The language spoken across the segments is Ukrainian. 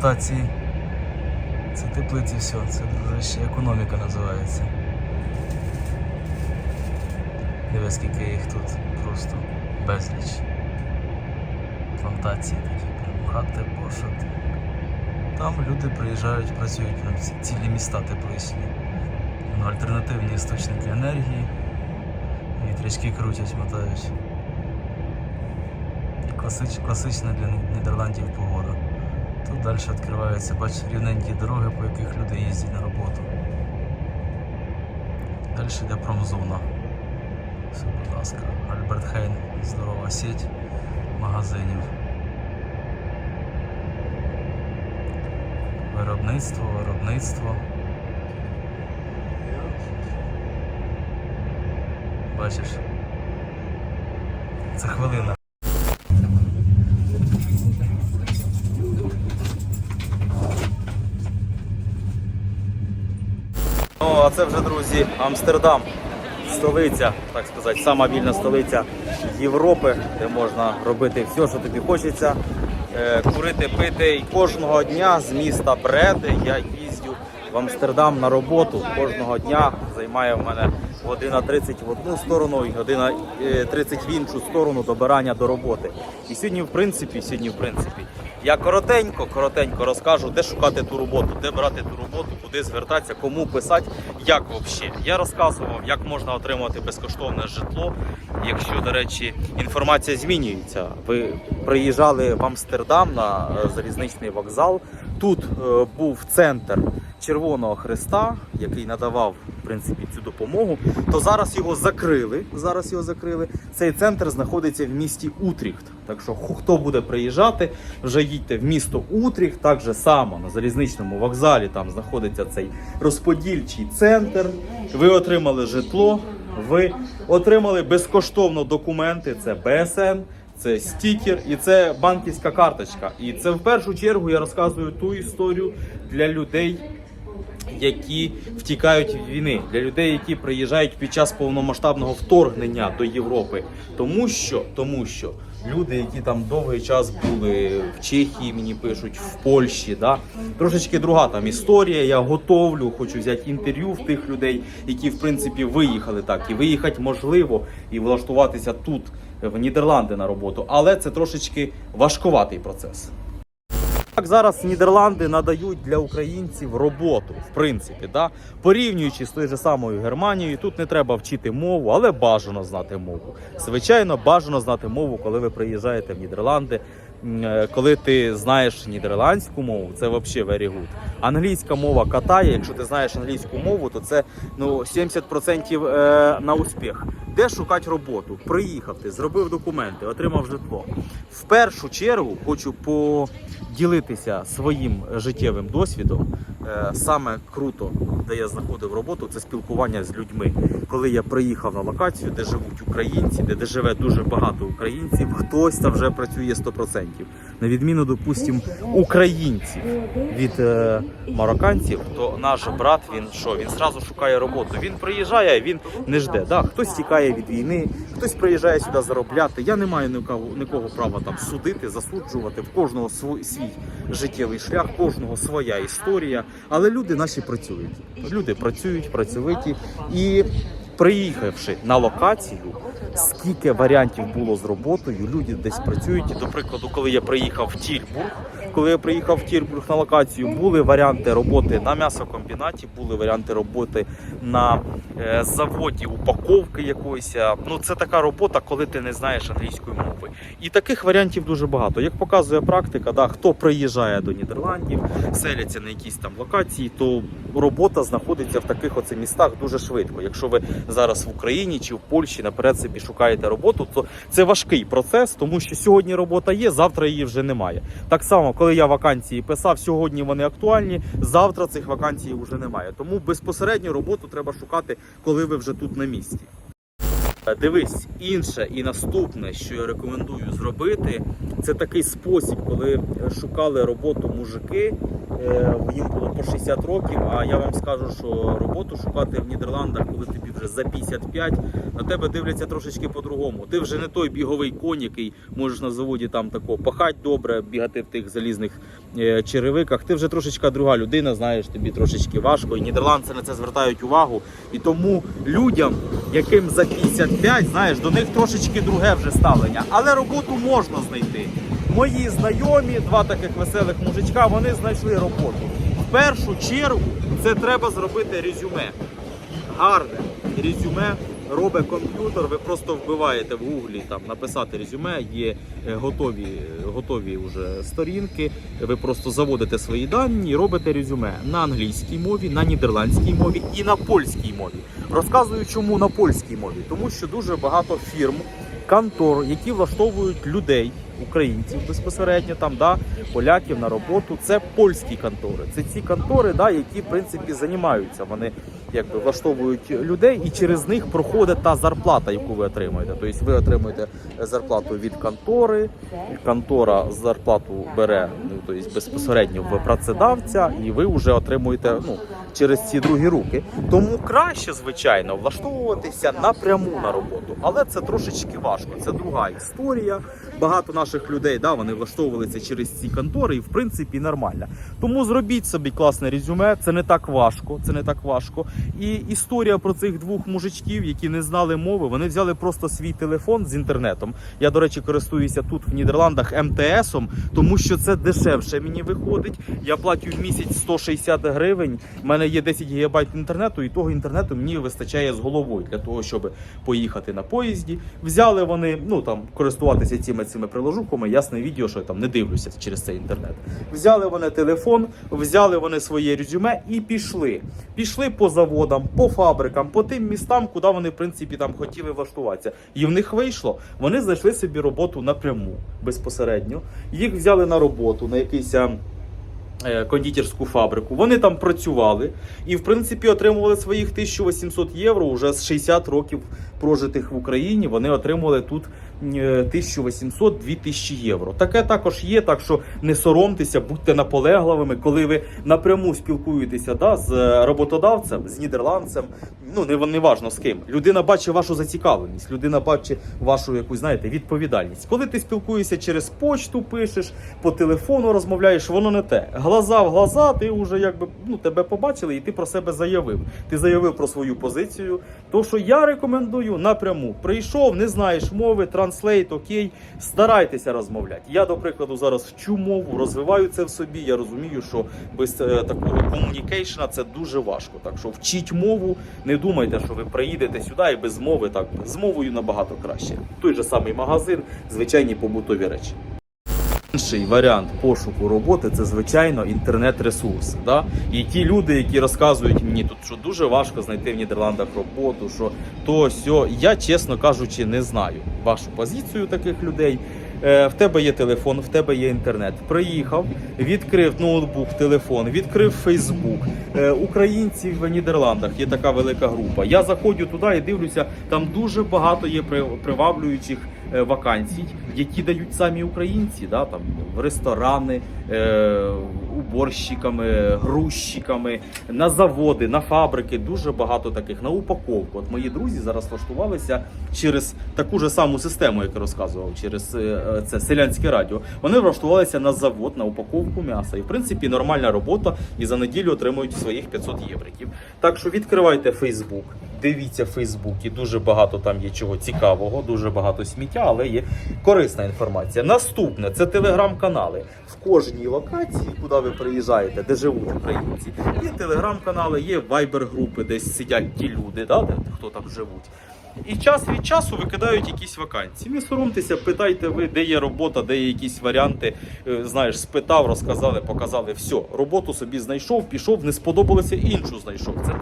плантації. Це теплиці все, це дружище економіка називається. Дивись, скільки їх тут просто безліч. Плантації такі, прям хати пошати. Там люди приїжджають, працюють прям цілі міста тепличні. Альтернативні істочники енергії. Вітрячки крутять, мотають. Класич, класична для Нідерландів погода. Тут далі відкриваються, бач, рівненькі дороги, по яких люди їздять на роботу. Далі йде промзона. Все, будь ласка. Альберт Хейн, здорова сеть магазинів. Виробництво, виробництво. Бачиш? Це хвилина. Ну, а це вже, друзі, Амстердам. Столиця, так сказати, сама вільна столиця Європи, де можна робити все, що тобі хочеться. Е, Курити, пити. І кожного дня з міста Бреди я їздю в Амстердам на роботу. Кожного дня займає в мене година 30 в одну сторону і година е, 30 в іншу сторону добирання до роботи. І сьогодні, в принципі, сьогодні, в принципі, я коротенько, коротенько розкажу, де шукати ту роботу, де брати ту роботу, куди звертатися, кому писати, як взагалі. Я розказував, як можна отримати безкоштовне житло. Якщо, до речі, інформація змінюється. Ви приїжджали в Амстердам на е, залізничний вокзал. Тут е, був центр Червоного Христа, який надавав в принципі цю допомогу. То зараз його закрили. Зараз його закрили. Цей центр знаходиться в місті Утріхт. Так що хто буде приїжджати, вже їдьте в місто Утріхт. Так же само на залізничному вокзалі там знаходиться цей розподільчий центр. Ви отримали житло. Ви отримали безкоштовно документи. Це БСН, це стікер і це банківська карточка. І це в першу чергу я розказую ту історію для людей, які втікають від війни, для людей, які приїжджають під час повномасштабного вторгнення до Європи. Тому що, тому що люди, які там довгий час були в Чехії, мені пишуть, в Польщі, да? трошечки друга там історія. Я готовлю, хочу взяти інтерв'ю в тих людей, які в принципі виїхали так. І виїхати можливо, і влаштуватися тут, в Нідерланди на роботу, але це трошечки важкуватий процес. Так зараз Нідерланди надають для українців роботу, в принципі, да? порівнюючи з тою же самою Германією, тут не треба вчити мову, але бажано знати мову. Звичайно, бажано знати мову, коли ви приїжджаєте в Нідерланди. Е, Коли ти знаєш нідерландську мову, це взагалі very good. Англійська мова катає. Якщо ти знаєш англійську мову, то це ну 70% е, на успіх. Де шукати роботу? Приїхав ти, зробив документи, отримав житло. В першу чергу хочу поділитися своїм життєвим досвідом. Е, Саме круто, де я знаходив роботу, це спілкування з людьми. Коли я приїхав на локацію, де живуть українці, де, де живе дуже багато українців, хтось там вже працює 100%. На відміну, допустим, українців від е, марокканців, то наш брат він що? Він зразу шукає роботу. Він приїжджає, він не жде. Да? Хтось тікає від війни, хтось приїжджає сюди заробляти. Я не маю нікого, нікого права там судити, засуджувати. В кожного свій, життєвий шлях, кожного своя історія. Але люди наші працюють. Люди працюють, працьовиті і. Приїхавши на локацію, скільки варіантів було з роботою, люди десь працюють. До прикладу, коли я приїхав в Тільбург, коли я приїхав в Тільбург на локацію, були варіанти роботи на м'ясокомбінаті, були варіанти роботи на е, заводі упаковки якоїсь. Ну це така робота, коли ти не знаєш англійської мови. І таких варіантів дуже багато. Як показує практика, да, хто приїжджає до Нідерландів, селяться на якісь там локації, то робота знаходиться в таких оце містах дуже швидко. Якщо ви зараз в Україні чи в Польщі наперед собі шукаєте роботу, то це важкий процес, тому що сьогодні робота є, завтра її вже немає. Так само, коли я вакансії писав, сьогодні вони актуальні, завтра цих вакансій вже немає. Тому безпосередньо роботу треба шукати, коли ви вже тут на місці. Е, Дивись, інше і наступне, що я рекомендую зробити, це такий спосіб, коли шукали роботу мужики, їм було по 60 років. А я вам скажу, що роботу шукати в Нідерландах, коли тобі вже за 55, на тебе дивляться трошечки по-другому. Ти вже не той біговий конь, який можеш на заводі там тако пахати добре, бігати в тих залізних е, черевиках. Ти вже трошечки друга людина, знаєш, тобі трошечки важко. І нідерландці на це звертають увагу. І тому людям, яким за 55, знаєш, до них трошечки друге вже ставлення. Але роботу можна знайти. Мої знайомі, два таких веселих мужичка, вони знайшли роботу. В першу чергу це треба зробити резюме. Гарне резюме робить комп'ютер. Ви просто вбиваєте в гуглі там написати резюме. Є е, готові, готові вже сторінки. Ви просто заводите свої дані і робите резюме на англійській мові, на нідерландській мові і на польській мові. Розказую, чому на польській мові, тому що дуже багато фірм, контор, які влаштовують людей. Українців безпосередньо там, да, поляків на роботу. Це польські контори. Це ці контори, да, які в принципі займаються. Вони якби влаштовують людей, і через них проходить та зарплата, яку ви отримуєте. Тобто ви отримуєте зарплату від контори, контора зарплату бере ну, тобто безпосередньо в працедавця, і ви вже отримуєте ну, через ці другі руки. Тому краще, звичайно, влаштовуватися напряму на роботу, але це трошечки важко. Це друга історія. Багато наших людей да, вони влаштовувалися через ці контори, і в принципі нормально. Тому зробіть собі класне резюме. Це не так важко. Це не так важко. І історія про цих двох мужичків, які не знали мови, вони взяли просто свій телефон з інтернетом. Я, до речі, користуюся тут в Нідерландах МТСом, тому що це дешевше мені виходить. Я платю в місяць 160 гривень. У мене є 10 гігабайт інтернету, і того інтернету мені вистачає з головою для того, щоб поїхати на поїзді. Взяли вони, ну там користуватися цими цими приложухами. Ясне відео, що я там не дивлюся через цей інтернет. Взяли вони телефон, взяли вони своє резюме і пішли. Пішли по заводам, по фабрикам, по тим містам, куди вони в принципі там хотіли влаштуватися. І в них вийшло. Вони знайшли собі роботу напряму безпосередньо. Їх взяли на роботу на якийсь. е, Кондитерську фабрику. Вони там працювали і, в принципі, отримували своїх 1800 євро уже з 60 років прожитих в Україні. Вони отримували тут е, 1800-2000 євро. Таке також є, так що не соромтеся, будьте наполегливими, коли ви напряму спілкуєтеся да, з е, роботодавцем, з нідерландцем. Ну не, не важно з ким. Людина бачить вашу зацікавленість, людина бачить вашу якусь, знаєте, відповідальність. Коли ти спілкуєшся через почту, пишеш, по телефону розмовляєш, воно не те. Глаза в глаза, ти вже якби ну тебе побачили, і ти про себе заявив. Ти заявив про свою позицію. То, що я рекомендую напряму. Прийшов, не знаєш мови, транслейт, окей. Старайтеся розмовляти. Я, до прикладу, зараз вчу мову, розвиваю це в собі. Я розумію, що без е, такого комунікейшна це дуже важко. Так що вчіть мову, не думайте, що ви приїдете сюди і без мови. Так з мовою набагато краще. Той же самий магазин, звичайні побутові речі. Інший варіант пошуку роботи це звичайно інтернет-ресурси. Да? І ті люди, які розказують мені тут, що дуже важко знайти в Нідерландах роботу, що то сьо, я чесно кажучи, не знаю вашу позицію таких людей. Е, В тебе є телефон, в тебе є інтернет. Приїхав, відкрив ноутбук, телефон, відкрив Фейсбук. Е, Українців в Нідерландах є така велика група. Я заходжу туди і дивлюся, там дуже багато є приваблюючих вакансій, які дають самі українці, да, там в ресторани, е, уборщиками, грузчиками, на заводи, на фабрики. Дуже багато таких на упаковку. От мої друзі зараз влаштувалися через таку ж саму систему, як я розказував, через е, е, це селянське радіо. Вони влаштувалися на завод на упаковку м'яса. І в принципі нормальна робота, і за неділю отримують своїх 500 євриків. Так що відкривайте Фейсбук. Дивіться Фейсбуці, дуже багато там є чого цікавого, дуже багато сміття, але є корисна інформація. Наступне це телеграм-канали. В кожній локації, куди ви приїжджаєте, де живуть українці, є телеграм-канали, є вайбер-групи, де сидять ті люди, да, де, хто там живуть. І час від часу викидають якісь вакансії. Не соромтеся, питайте ви, де є робота, де є якісь варіанти. Е, Знаєш, спитав, розказали, показали. Все, роботу собі знайшов, пішов, не сподобалося, іншу знайшов. Це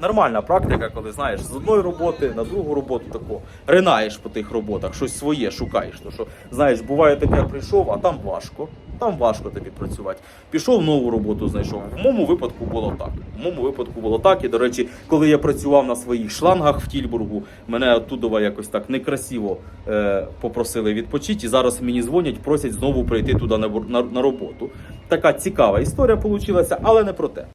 нормальна практика, коли знаєш з одної роботи на другу роботу тако ринаєш по тих роботах, щось своє шукаєш. То що знаєш, буває таке, прийшов, а там важко. Там важко тобі працювати. Пішов нову роботу, знайшов. В моєму випадку було так. В моєму випадку було так. І до речі, коли я працював на своїх шлангах в Тільбургу, мене оттуда якось так некрасиво е, попросили відпочити. І зараз мені дзвонять, просять знову прийти туди на, на, на роботу. Така цікава історія вийшла, але не про те.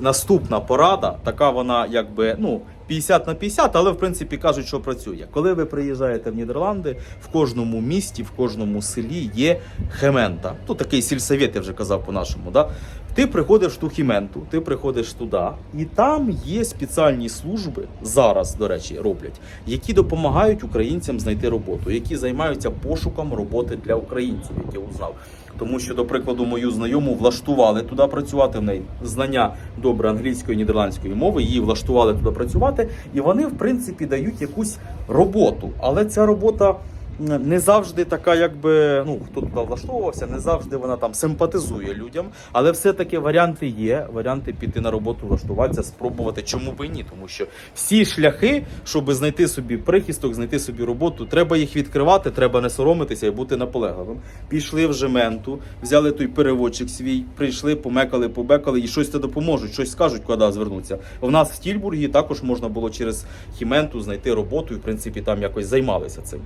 Наступна порада, така вона якби ну 50 на 50, але в принципі кажуть, що працює. Коли ви приїжджаєте в Нідерланди, в кожному місті, в кожному селі є хемента. Тут такий сільсовет, я вже казав по-нашому. Да? Ти приходиш ту хіменту, ти приходиш туди, і там є спеціальні служби зараз, до речі, роблять, які допомагають українцям знайти роботу, які займаються пошуком роботи для українців, як я узнав. Тому що, до прикладу, мою знайому влаштували туди працювати. В неї знання добре англійської нідерландської мови, її влаштували туди працювати, і вони, в принципі, дають якусь роботу. Але ця робота не завжди така, якби ну хто туди влаштовувався, не завжди вона там симпатизує людям. Але все-таки варіанти є. Варіанти піти на роботу, влаштуватися, спробувати, чому би і ні. Тому що всі шляхи, щоб знайти собі прихисток, знайти собі роботу, треба їх відкривати, треба не соромитися і бути наполегливим. Пішли в Жементу, взяли той переводчик свій, прийшли, помекали, побекали і щось те допоможуть, щось скажуть, куди звернутися. В нас в Тільбургі також можна було через Хіменту знайти роботу, і в принципі там якось займалися цим.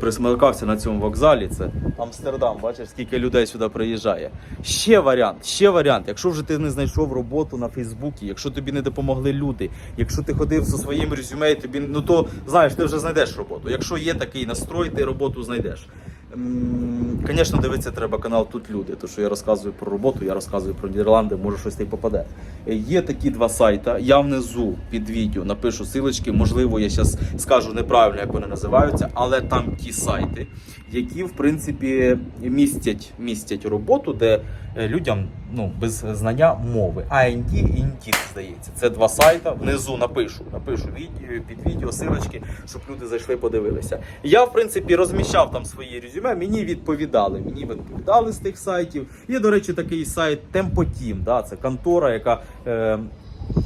Присмикався на цьому вокзалі. Це Амстердам. Бачиш, скільки людей сюди приїжджає. Ще варіант, ще варіант. Якщо вже ти не знайшов роботу на Фейсбуці, якщо тобі не допомогли люди, якщо ти ходив зі своїм резюме, тобі ну то знаєш, ти вже знайдеш роботу. Якщо є такий настрой, ти роботу знайдеш. Звісно, дивитися треба канал Тут люди, тому що я розказую про роботу, я розказую про Нідерланди, може щось й попаде. Е, Є такі два сайти. Я внизу під відео напишу силочки. Можливо, я зараз скажу неправильно, як вони називаються, але там ті сайти, які в принципі містять, містять роботу, де людям ну, без знання мови. AND і Intit, здається. Це два сайта. Внизу напишу. Напишу відео, під відео силочки, щоб люди зайшли, подивилися. Я, в принципі, розміщав там свої резюме, мені відповідали. Мені відповідали з тих сайтів. Є, до речі, такий сайт Tempoteam, да, це контора, яка. Е,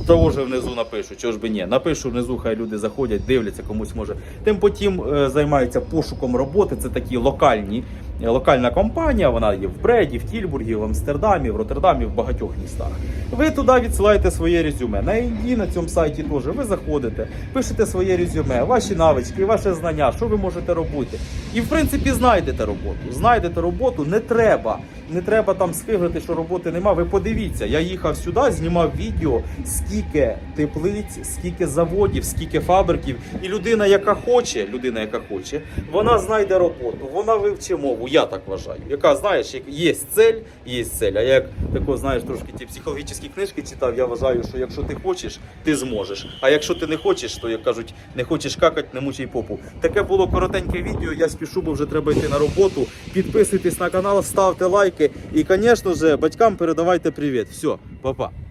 того ж внизу напишу, чого ж би ні. Напишу внизу, хай люди заходять, дивляться, комусь може. Тим потім е, займається пошуком роботи. Це такі локальні, е, локальна компанія. Вона є в Бреді, в Тільбургі, в Амстердамі, в Роттердамі, в багатьох містах. Ви туди відсилаєте своє резюме. На Інді на цьому сайті теж ви заходите, пишете своє резюме, ваші навички, ваше знання, що ви можете робити. І в принципі знайдете роботу. Знайдете роботу, не треба. Не треба там скиглити, що роботи нема. Ви подивіться, я їхав сюди, знімав відео, скільки теплиць, скільки заводів, скільки фабриків. І людина, яка хоче, людина, яка хоче, вона знайде роботу, вона вивчить мову. Я так вважаю. Яка знаєш, є цель, є цель. А я як тако, знаєш, трошки ті психологічні книжки читав, я вважаю, що якщо ти хочеш, ти зможеш. А якщо ти не хочеш, то як кажуть, не хочеш какать, не мучай попу. Таке було коротеньке відео. Я спішу, бо вже треба йти на роботу. Підписуйтесь на канал, ставте лайки. І, звісно ж, батькам передавайте привіт. Все, па-па.